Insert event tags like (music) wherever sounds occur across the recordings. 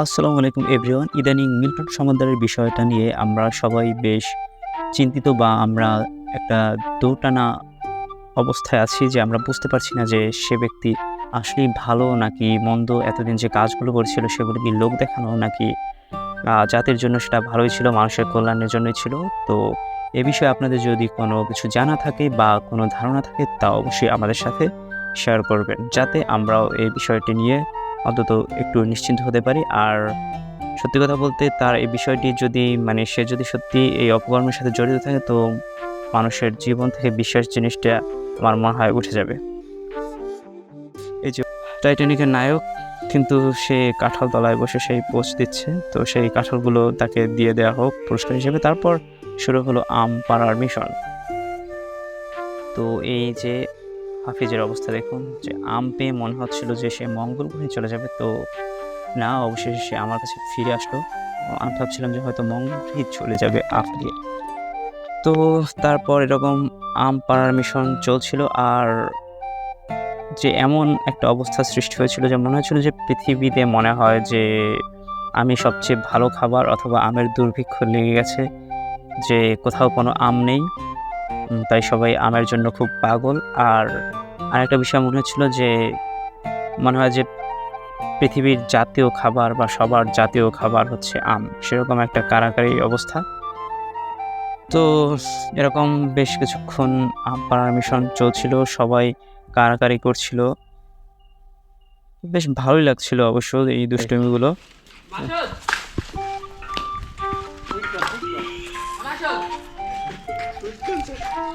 আসসালামু আলাইকুম এভরিওয়ান ইদানিং মিল্টন সমুদ্রের বিষয়টা নিয়ে আমরা সবাই বেশ চিন্তিত বা আমরা একটা দোটানা অবস্থায় আছি যে আমরা বুঝতে পারছি না যে সে ব্যক্তি আসলেই ভালো নাকি মন্দ, এতদিন যে কাজগুলো করেছিল সেগুলো কি লোক দেখানো নাকি জাতির জন্য সেটা ভালোই ছিল, মানুষের কল্যাণের জন্যই ছিল। তো এ বিষয়ে আপনাদের যদি কোনো কিছু জানা থাকে বা কোনো ধারণা থাকে, তা অবশ্যই আমাদের সাথে শেয়ার করবেন। যাতে আমরাও এই বিষয়টি নিয়ে অন্তত একটু নিশ্চিন্ত হতে পারি। আর সত্যি কথা বলতে তার এই বিষয়টি যদি মানে সে যদি সত্যি এই অপকর্মের সাথে জড়িত থাকে, তো মানুষের জীবন থেকে বিশ্বাস জিনিসটা আমার মনে হয় উঠে যাবে। এই যে টাইটানিকের নায়ক, কিন্তু সে কাঁঠাল তলায় বসে সেই পোস্ট দিচ্ছে। তো সেই কাঁঠালগুলো তাকে দিয়ে দেওয়া হোক পুরস্কার হিসেবে। তারপর শুরু হলো আম পাড়ার মিশন। তো এই যে হাফিজের অবস্থা দেখুন, যে আম পেয়ে মনে হচ্ছিল যে সে মঙ্গল গ্রহে চলে যাবে, তো না, অবশেষে সে আমার কাছে ফিরে আসলো। আমি ভাবছিলাম যে হয়তো মঙ্গল গ্রহে চলে যাবে আফরিয়ে তো তারপর এরকম আম পাড়ার মিশন চলছিল, আর যে এমন একটা অবস্থা সৃষ্টি হয়েছিল যে মনে হচ্ছিল যে পৃথিবীতে মনে হয় যে আমি সবচেয়ে ভালো খাবার অথবা আমের দুর্ভিক্ষ লেগে গেছে, যে কোথাও কোনো আম নেই। তাই সবাই আমের জন্য খুব পাগল। আর আরেকটা বিষয় মনে হচ্ছিল যে, মনে হয় যে পৃথিবীর জাতীয় খাবার বা সবার জাতীয় খাবার হচ্ছে আম। সেরকম একটা কারাকারি অবস্থা। তো এরকম বেশ কিছুক্ষণ আম পাড়ার মিশন চলছিল, সবাই কারাকারি করছিল। বেশ ভালোই লাগছিল অবশ্য এই দুষ্টমিগুলো।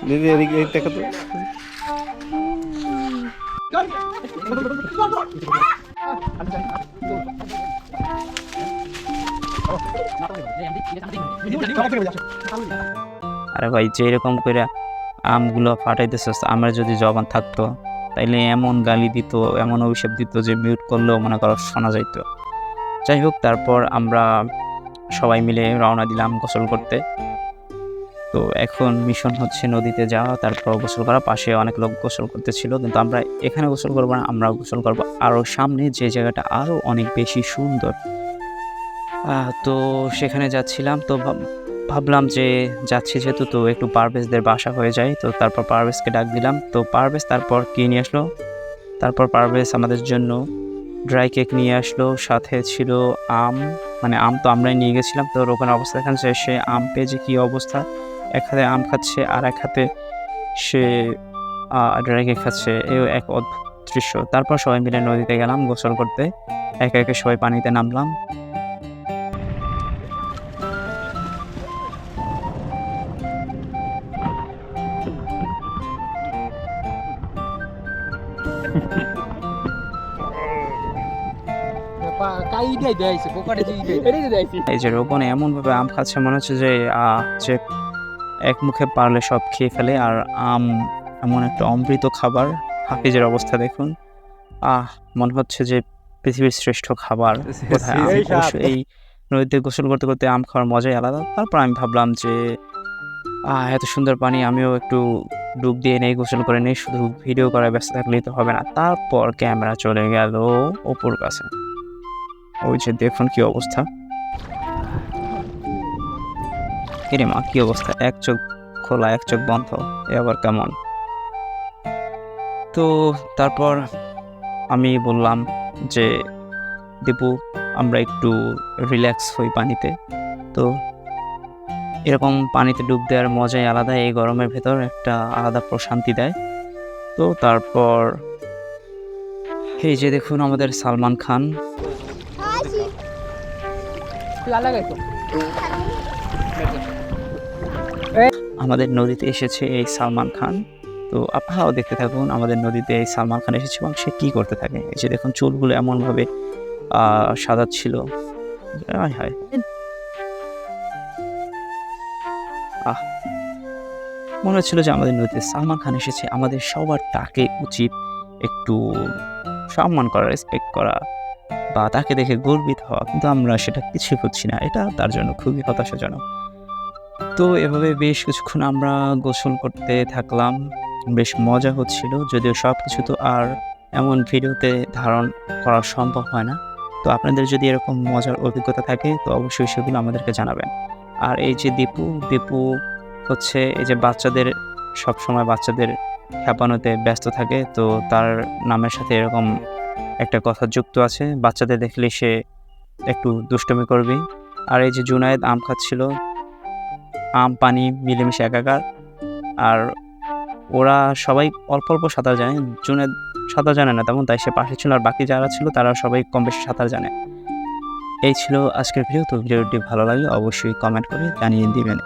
দিদি, এদিকে দেখো তো। আরে ভাই যে এরকম করে আমগুলো ফাটাইতেছিস, আমার যদি জবান থাকতো, তাইলে এমন গালি দিত, এমন অভিশাপ দিত যে মিউট করলেও মনে করো শোনা যাইত। যাই হোক, তারপর আমরা সবাই মিলে রওনা দিলাম গোসল করতে। তো এখন মিশন হচ্ছে নদীতে যাওয়া, তারপর গোসল করা। পাশে অনেক লোক গোসল করতেছিল, কিন্তু আমরা এখানে গোসল করব না আমরা গোসল করব। আরও সামনে যে জায়গাটা আরও অনেক বেশি সুন্দর। তো সেখানে যাচ্ছিলাম, তো ভাব- ভাবলাম যে যাচ্ছি যেহেতু, তো একটু পারভেজদের বাসা হয়ে যায়, তো তারপর পারভেজকে ডাক দিলাম। তো পারভেজ তারপর কি নিয়ে আসলো? তারপর পারভেজ আমাদের জন্য ড্রাই কেক নিয়ে আসলো, সাথে ছিল আম মানে আম তো আমরাই নিয়ে গেছিলাম। তো ওখানে অবস্থা দেখান সে আম পেয়ে যে কী অবস্থা। এক হাতে আম খাচ্ছে আর এক হাতে সে কেক খাচ্ছে। এই এক অদ্ভুত দৃশ্য। তারপর সবাই মিলে নদীতে গেলাম গোসল করতে। একে একে সবাই পানিতে নামলাম। এই যে রোপণ এমনভাবে আম খাচ্ছে মনে হচ্ছে যে আহ, যে এক মুখে পারলে সব খেয়ে ফেলে আর আম এমন একটা অমৃত খাবার। হাফিজের অবস্থা দেখুন। আহ মনে হচ্ছে যে পৃথিবীর শ্রেষ্ঠ খাবার। (laughs) এই নদীতে গোসল করতে করতে আম খাওয়ার মজাই আলাদা। তারপর আমি ভাবলাম যে আহ এত সুন্দর পানি আমিও একটু ডুব দিয়ে নেই গোসল করে নেই শুধু ভিডিও করায় ব্যস্ত থাকলেই তো হবে না। তারপর ক্যামেরা চলে গেল অপুর কাছে। ওই যে দেখুন কি অবস্থা। কিরে মা কি অবস্থা? এক চোখ খোলা এক চোখ বন্ধ এ আবার কেমন? তো তারপর আমি বললাম যে দীপু আমরা একটু রিল্যাক্স হই পানিতে। তো এরকম পানিতে ডুব দেওয়ার মজাই আলাদা এই গরমের ভেতর একটা আলাদা প্রশান্তি দেয়। তো তারপর এই যে দেখুন আমাদের সালমান খান। লালা গাইতো আমাদের নদীতে এসেছে এই সালমান খান। তো আপনারাও দেখতে থাকুন, আমাদের নদীতে এই সালমান খান এসেছে এবং সে কী করতে থাকে। এই যে দেখুন, চুলগুলো এমনভাবে সাজাচ্ছিল। আহ, মনে হচ্ছিল যে আমাদের নদীতে সালমান খান এসেছে। আমাদের সবার তাকে উচিত একটু সম্মান করা রেসপেক্ট করা বা তাকে দেখে গর্বিত হওয়া। কিন্তু আমরা সেটা কিছুই হচ্ছি না। এটা তার জন্য খুবই হতাশাজনক। তো এভাবে বেশ কিছুক্ষণ আমরা গোসল করতে থাকলাম। বেশ মজা হচ্ছিল, যদিও সব কিছু তো আর এমন ভিডিওতে ধারণ করা সম্ভব হয় না। তো আপনাদের যদি এরকম মজার অভিজ্ঞতা থাকে, তো অবশ্যই সেগুলো আমাদেরকে জানাবেন। আর এই যে দীপু দীপু হচ্ছে এই যে বাচ্চাদের সব সময় বাচ্চাদের খেপানোতে ব্যস্ত থাকে, তো তার নামের সাথে এরকম একটা কথা যুক্ত আছে। বাচ্চাদের দেখলে সে একটু দুষ্টমি করবে আর এই যে জুনায়েদ আম খাচ্ছিল আম, পানি, মিলেমিশে একাকার। আর ওরা সবাই অল্প অল্প সাঁতার জানে। জুনে সাঁতার জানে না তেমন, তাই সে পাশে ছিল আর বাকি যারা ছিল, তারা সবাই কম বেশি সাঁতার জানে। এই ছিল আজকের ভিডিও। তো ভিডিওটি ভালো লাগলে অবশ্যই কমেন্ট করে জানিয়ে দিবেন।